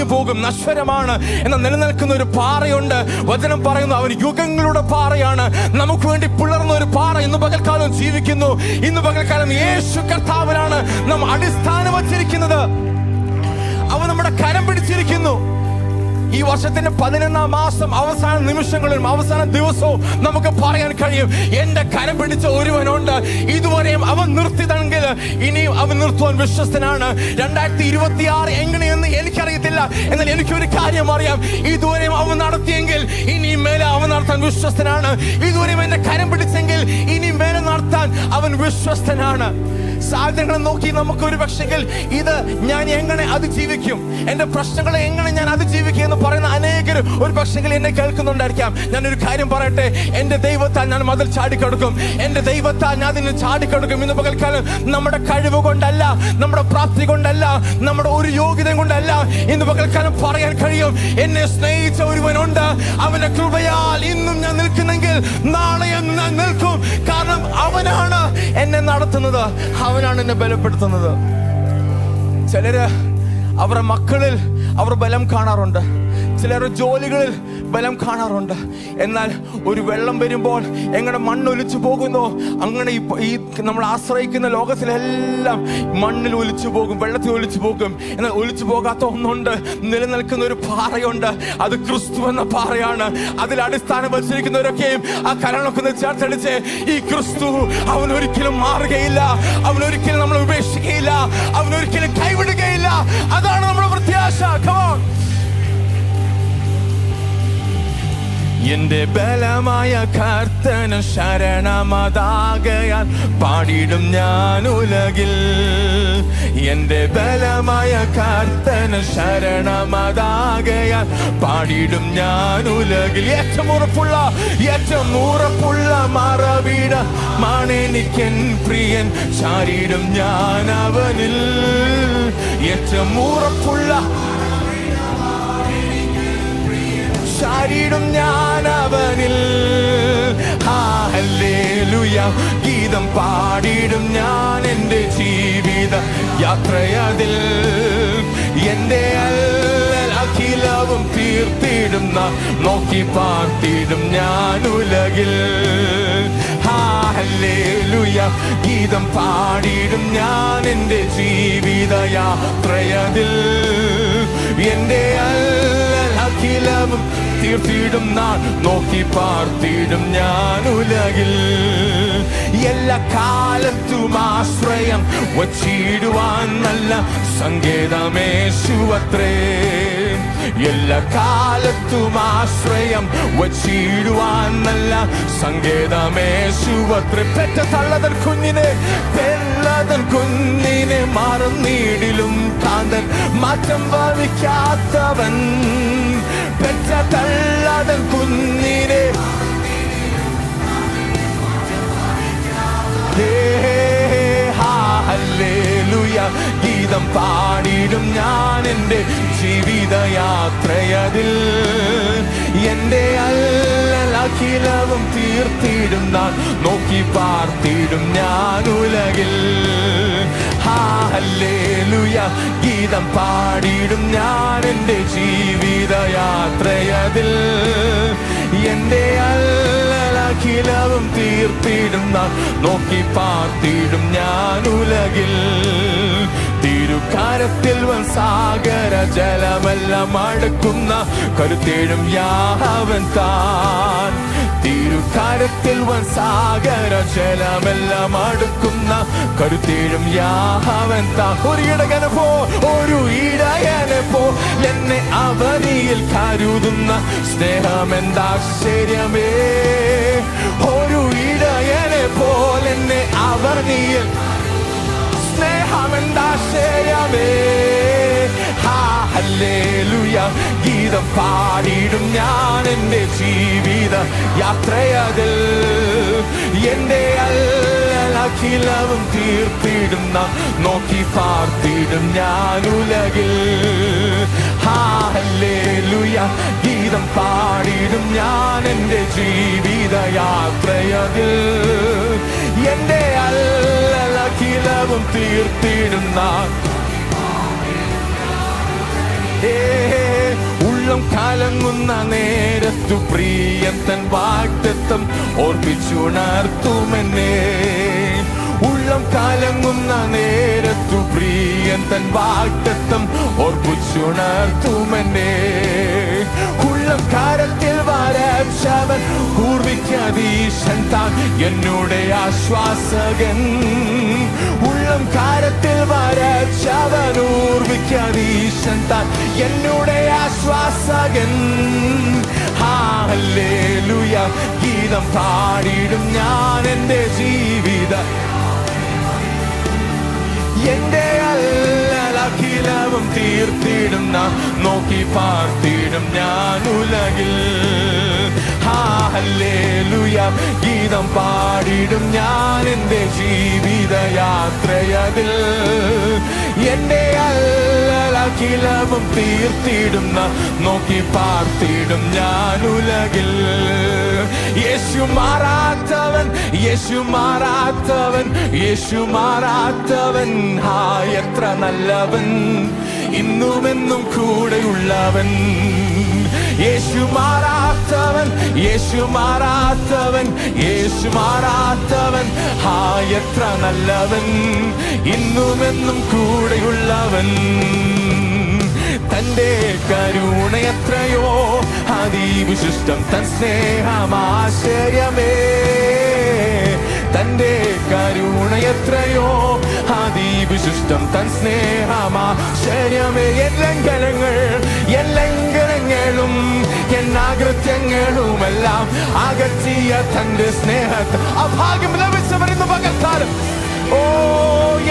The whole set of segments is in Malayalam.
അഴിഞ്ഞു പോകും. നശ്വരമാണ് എന്ന നിലനിൽക്കുന്ന ഒരു പാറയുണ്ട്. വചനം പറയുന്നു അവൻ യുഗങ്ങളുടെ പാറയാണ്. നമുക്ക് വേണ്ടി പിളർന്ന ഒരു പാറ ഇന്ന് പകൽക്കാലം ജീവിക്കുന്നു. ഇന്ന് പകൽക്കാലം യേശു കർത്താവിനാണ് നാം അടിസ്ഥാനം വച്ചിരിക്കുന്നത്. അവൻ നമ്മുടെ കരം പിടിച്ചിരിക്കുന്നു. ഈ വർഷത്തിന്റെ പതിനൊന്നാം മാസം അവസാന നിമിഷങ്ങളിലും അവസാന ദിവസവും നമുക്ക് പറയാൻ കഴിയും എന്റെ കരം പിടിച്ച ഒരുവനുണ്ട്. ഇതുവരെയും അവൻ നിർത്തിയതെങ്കിൽ ഇനിയും അവൻ നിർത്തുവാൻ വിശ്വസ്തനാണ്. രണ്ടായിരത്തി ഇരുപത്തി ആറ് എങ്ങനെയെന്ന് എനിക്കറിയത്തില്ല. എന്നാൽ എനിക്കൊരു കാര്യം അറിയാം. ഇതുവരെയും അവൻ നടത്തിയെങ്കിൽ ഇനിയും മേലെ അവൻ നടത്താൻ വിശ്വസ്തനാണ്. ഇതുവരെയും എന്റെ കരം പിടിച്ചെങ്കിൽ ഇനിയും മേലെ നടത്താൻ അവൻ വിശ്വസ്തനാണ്. സാധ്യതകളെ നോക്കി നമുക്ക് ഒരു പക്ഷെങ്കിൽ ഇത് ഞാൻ എങ്ങനെ അതിജീവിക്കും എന്റെ പ്രശ്നങ്ങളെ എങ്ങനെ ഞാൻ അതിജീവിക്കും എന്ന് പറയുന്ന അനേകർ ഒരു പക്ഷെങ്കിൽ എന്നെ കേൾക്കുന്നുണ്ടായിരിക്കാം. ഞാൻ ഒരു കാര്യം പറയട്ടെ? എന്റെ ദൈവത്താൽ ഞാൻ മതിൽ ചാടിക്കെടുക്കും. എന്റെ ദൈവത്താൽ ഞാൻ അതിന് ചാടിക്കെടുക്കും. ഇന്ന് പകൽക്കാലം നമ്മുടെ കഴിവ് കൊണ്ടല്ല നമ്മുടെ പ്രാപ്തി കൊണ്ടല്ല നമ്മുടെ ഒരു യോഗ്യത കൊണ്ടല്ല. ഇന്ന് പകൽക്കാലം പറയാൻ കഴിയും എന്നെ സ്നേഹിച്ച ഒരുവനുണ്ട്. അവന്റെ കൃപയാൽ ഇന്നും ഞാൻ നിൽക്കുന്നെങ്കിൽ നാളെയും ഞാൻ നിൽക്കും. കാരണം അവനാണ് എന്നെ നടത്തുന്നത്. അവനാണ് എന്നെ ബലപ്പെടുത്തുന്നത്. ചിലര് അവരുടെ മക്കളിൽ അവർ ബലം കാണാറുണ്ട്. ചിലർ ജോലികളിൽ ബലം കാണാറുണ്ട്. എന്നാൽ ഒരു വെള്ളം വരുമ്പോൾ എങ്ങനെ മണ്ണൊലിച്ചു പോകുന്നു? അങ്ങനെ ഈ- നമ്മൾ ആശ്രയിക്കുന്ന ലോകത്തിലെല്ലാം മണ്ണിൽ ഒലിച്ചു പോകും വെള്ളത്തിൽ ഒലിച്ചു പോകും. എന്നാൽ ഒലിച്ചു പോകാത്ത ഒന്നുണ്ട് നിലനിൽക്കുന്ന ഒരു പാറയുണ്ട്. അത് ക്രിസ്തു എന്ന പാറയാണ്. അതിൽ അടിസ്ഥാനം വച്ചിരിക്കുന്നവരൊക്കെയും ആ കരണമൊക്കെ ഒന്ന് ചേർത്തടിച്ച് ഈ ക്രിസ്തു അവൻ ഒരിക്കലും മാറുകയില്ല അവൻ ഒരിക്കലും നമ്മൾ ഉപേക്ഷിക്കുകയില്ല അവൻ ഒരിക്കലും കൈവിടുകയില്ല. അതാണ് നമ്മുടെ പ്രത്യാശ. എന്റെ ബലമായ കർത്തന ശരണമതാകയാൽ പാടിടും ഞാൻ ഉലകിൽ. എന്റെ ബലമായ കർത്തന ശരണമതാകയാൽ പാടിടും ഞാൻ ഉലകിൽ. ഏറ്റവും ഉറപ്പുള്ള ഏറ്റവും ഉറപ്പുള്ള മറവിട മാണെനിക്കൻ പ്രിയൻ ചാരിടും ഞാൻ അവനിൽ. ഏറ്റവും ഉറപ്പുള്ള ചാരിടും ഞാൻ അവനിൽ. ഗീതം പാടിടും ഞാൻ എന്റെ ജീവിത യാത്രയതിൽ. എന്റെ അഖിലവും തീർത്തിടും നാം നോക്കി പാർത്തിടും ഞാൻ ഉലകിൽ. ഗീതം പാടിടും ഞാൻ എന്റെ ജീവിത യാത്രയതിൽ. എന്റെ അഖിലവും തീർത്തിടും നാൾ. നോക്കി പാർത്തിടും ഞാൻ ഉലകിൽ. എല്ലാ കാലത്തും ആശ്രയം വച്ചിടുവാൻ നല്ല സങ്കേതമേശുവത്രേ എല്ലാ കാലത്തും ആശ്രയം വച്ചിടുവാൻ നല്ല സങ്കേതമേ ശുവത്രിപ്പറ്റ തള്ളതൻ കുഞ്ഞിനെ തെല്ലതൻ കുഞ്ഞിനെ മറന്നീടിലും കാന്തൻ മാറ്റം ഭാവിക്കാത്തവൻ പെറ്റ തള്ളതൻ കുഞ്ഞിനെ ഹേ, ഹാ, ഹല്ലേലൂയ. ഗീതം പാടിടും ഞാൻ എന്റെ ജീവിതയാത്രയതിൽ. എന്റെ അല്ലലഖിലവും തീർത്തിടും നാൻ. നോക്കി പാർത്തിടും ഞാൻ ഉലകിൽ. ഹാ, ഹല്ലേലൂയ. ഗീതം പാടിടും ഞാൻ എന്റെ ജീവിതയാത്രയതിൽ. എന്റെ അല്ലലഖിലവും തീർത്തിടും നാം നോക്കി പാർത്തിടും ഞാൻ ഉലകിൽ. തിരുക്കാരത്തിൽ വൻ സാഗര ജലമെല്ലാം അടുക്കുന്ന കരുത്തേഴും യാഹവൻ താൻ. തിരുക്കാരത്തിൽ വൻ സാഗര ജലമെല്ലാം അടുക്കുന്ന കരുത്തേഴും യാഹവൻ താൻ. ഒരു ഇടകനെ പോ ഒരു ഇടയനെ പോ. എന്നെ അവനിയിൽ കരുതുന്ന സ്നേഹമെന്താശ്ചര്യമേ ഒരു ഇടയനെ സ്നേഹമെന്താശ്ചര്യമേ ഹല്ലേലുയ. ഗീതം പാടിയിടും ഞാൻ എന്റെ ജീവിത യാത്രയതിൽ. എന്റെ അല്ലലഖിലവും തീർത്തിടുന്ന നോക്കി പാർത്തിടും ഞാൻ ഉലകിൽ. ഹാഹല്ലേലുയ ഗീതം പാടിയിടും ഞാൻ എന്റെ ജീവിത യാത്രയതിൽ. എന്റെ അല്ലലഖിലവും തീർത്തിടുന്ന ഏ ഉള്ളം കലങ്ങുന്ന നേരത്തു പ്രിയൻ തൻ വാക്തത്വം ഓർപ്പിച്ചുണർത്തുമെന്നെ ഉള്ളം കലങ്ങുന്ന നേരത്തു പ്രിയൻ തൻ വാക്തത്വം ഓർപ്പിച്ചുണർത്തുമെന്നെ ഉള്ളം കാരത്തിൽ വരച്ചവൻ പൂർവിക്കതീശൻ താൻ എന്നുടെ ആശ്വാസകൻ. ഉള്ളം കാരത്തിൽ വരച്ചവനൂർവിക്കീശൻ താൻ എന്നുടെ ആശ്വാസകൻ. ഹാലേലുയ ഗീതം പാടിയിടും ഞാൻ എന്റെ ജീവിത. എന്റെ അല്ലലഖിലവും തീർത്തിടും നാം നോക്കി പാർത്തിടും ഞാൻ ഉലകിൽ. ഹാലേലുയ ഗീതം പാടിടും ഞാൻ എന്റെ ജീവിത യാത്രയതിൽ എന്റെ അല്ലലഖിലവും തീർത്തിടും നാം നോക്കി പാർത്തിടും ഞാൻ ഉലകിൽ. യേശു മാറാത്തവൻ യേശു മാറാത്തവൻ യേശു മാറാത്തവൻ. ഹാ എത്ര നല്ലവൻ. ഇന്നുമെന്നും കൂടെയുള്ളവൻ. യേശു മാറാത്തവൻ യേശു മാറാത്തവൻ യേശു മാറാത്തവൻ. ഹാ എത്ര നല്ലവൻ ഇന്നുമെന്നും കൂടെയുള്ളവൻ. തന്റെ കരുണ എത്രയോ അതിവിശിഷ്ടം തൻ സ്നേഹമാശ്ചര്യമേ തന്റെ കരുണ എത്രയോ അതിവിശിഷ്ടം തൻ സ്നേഹമാശ്ചര്യമേ എൻ എന്നാകൃത്യങ്ങളുമെല്ലാം അകറ്റിയ തന്റെ സ്നേഹത്തെ അഭാഗ്യം ലഭിച്ചവരെന്ന് പകർത്താലും ഓ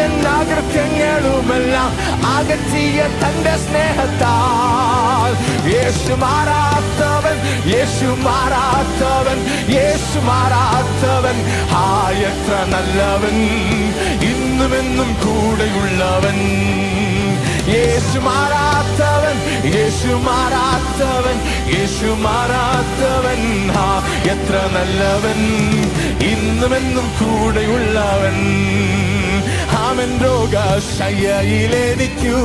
എന്നാകൃത്യങ്ങളുമെല്ലാം അകറ്റിയ തന്റെ സ്നേഹത്താൽ. യേശു മാറാത്തവൻ യേശു മാറാത്തവൻ യേശു മാറാത്തവൻ. ആ എത്ര നല്ലവൻ ഇന്നുമെന്നും കൂടെയുള്ളവൻ. യേശു മാറാത്തവൻ യേശു മാറാത്തവൻ യേശു മാറാത്തവൻ എത്ര നല്ലവൻ ഇന്നുമെന്നും കൂടെയുള്ളവൻ. ആമൻ രോഗശയ്യയിലെനിക്കു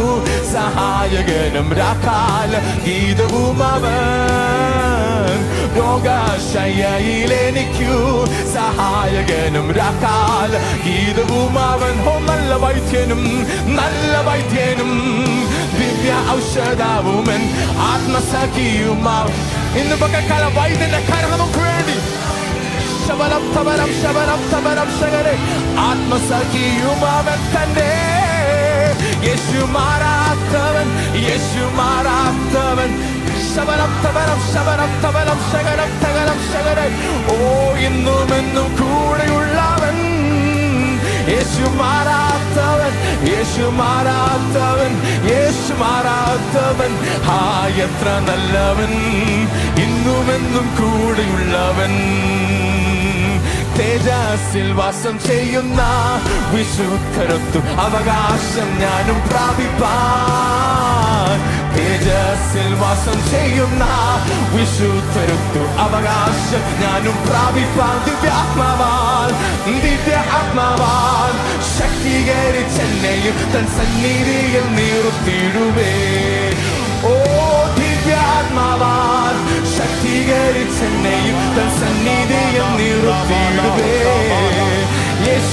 സഹായകനും രാക്കാല ഗീതവും അവൻ. രോഗശയ്യയിലെനിക്കു സഹായകനും രാക്കാല ഗീതവും അവൻ. ഹോ നല്ല വൈദ്യനും നല്ല വൈദ്യനും ദിവ്യ ഔഷധാവുമൻ ആത്മസഖിയുമാവും. ഇന്ന് പക്കക്കാല വൈദ്യന്റെ കര നമുക്ക് വേണ്ടി. ശബരം തബരം ശബരം തബരം ശകരെ ആത്മസഖിയുമാവൻ തന്നെ യേശു മാറാത്തവൻ യേശു മാറാത്തവൻ. ശബരം തബരം ശകരം തകരം ശകരെ ഓ ഇന്നും എന്നും കൂടെയുള്ളവൻ. യേശു മാറാത്തവൻ യേശു മാറാത്തവൻ ആ എത്ര നല്ലവൻ. ഇന്നുമെന്നും കൂടെയുള്ളവൻ. തേജസ്സിൽ വാസം ചെയ്യുന്ന വിശുദ്ധരത്തു അവകാശം ഞാനും പ്രാപിപ്പാൻ. തേജസ്സിൽ വാസം ചെയ്യുന്ന വിശുദ്ധരത്തു അവകാശം ഞാനും പ്രാപിപ്പാൻ. ദിവ്യാത്മാവാൻ ദിവ്യ ആത്മാവാൻ ശക്തീകരിച്ചെന്നെയും തൻ സന്നിധിയിൽ നിർത്തിയിടുവേ ഓ ദിവ്യാത്മാവാൻ. ശക്തീകരിച്ചെന്നെയും തൻ സന്നിധിയിൽ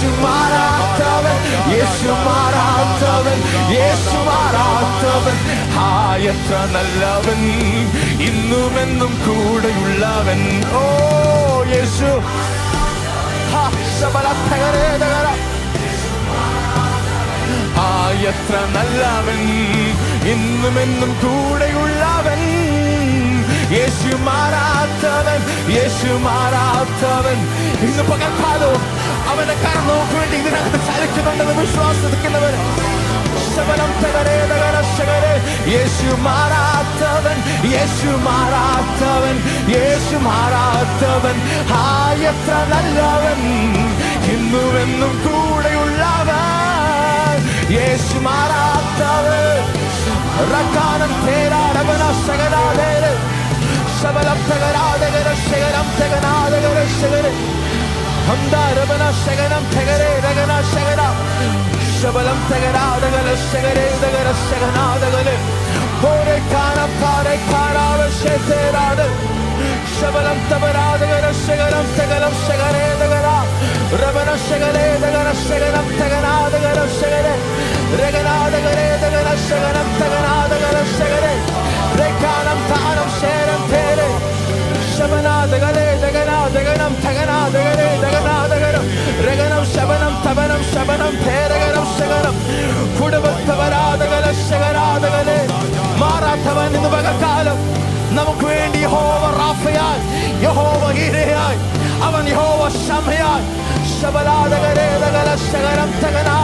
യേശു മാറാത്തവൻ യേശു മാറാത്തവൻ യേശു മാറാത്തവൻ ആ എത്ര നല്ലവൻ ഇന്നുമെന്നും കൂടെയുള്ളവൻ. ഓ യേശു. ആയത്ര നല്ലവൻ ഇന്നുമെന്നും കൂടെയുള്ളവൻ. യേശു മാറാത്തവൻ യേശു മാറാത്തവൻ. ഇന്ന് പകർക്കാലോ അവന്റെ കരം വേണ്ടി ഇതിനകത്ത് ചലിക്കുന്നുണ്ടെന്ന് വിശ്വാസിക്കുന്നവർ. ശബലം തകരേ തകര ശകരേ യേശു മാറാത്തവൻ യേശു മാറാത്തവൻ യേശു മാറാത്തവൻ. ആ നല്ലവൻ. ഇന്നുവെന്നും കൂടെയുള്ളവൻ. യേശു മാറാത്തവൻ. சபலம் தகராதகல சகரே தகர சகநாதகல போரை காண பாறை காணாத சேராடு சபலம் தவறாதகர சகரம் தகலம் சகரே தகரா ரமண சகலே தகர சகரம் தகனாதகர சகரே ரகநாதகரே தகர சகரம் தகனாதகர சகரே ரேகானம் தா ശബനം ശബനം ഭേദകരം ശകരം കുടുംബത്തവരാദകല ശകരാധകലെ മാറാത്തവൻ ഇന്ന് പകക്കാലം നമുക്ക് വേണ്ടി യഹോവ റാഫയാൽ യഹോവ ഹീരയായി അവൻ യഹോവ ശമയാൽ. ശബലാധകരേതകല ശകരം തകനാദകരേ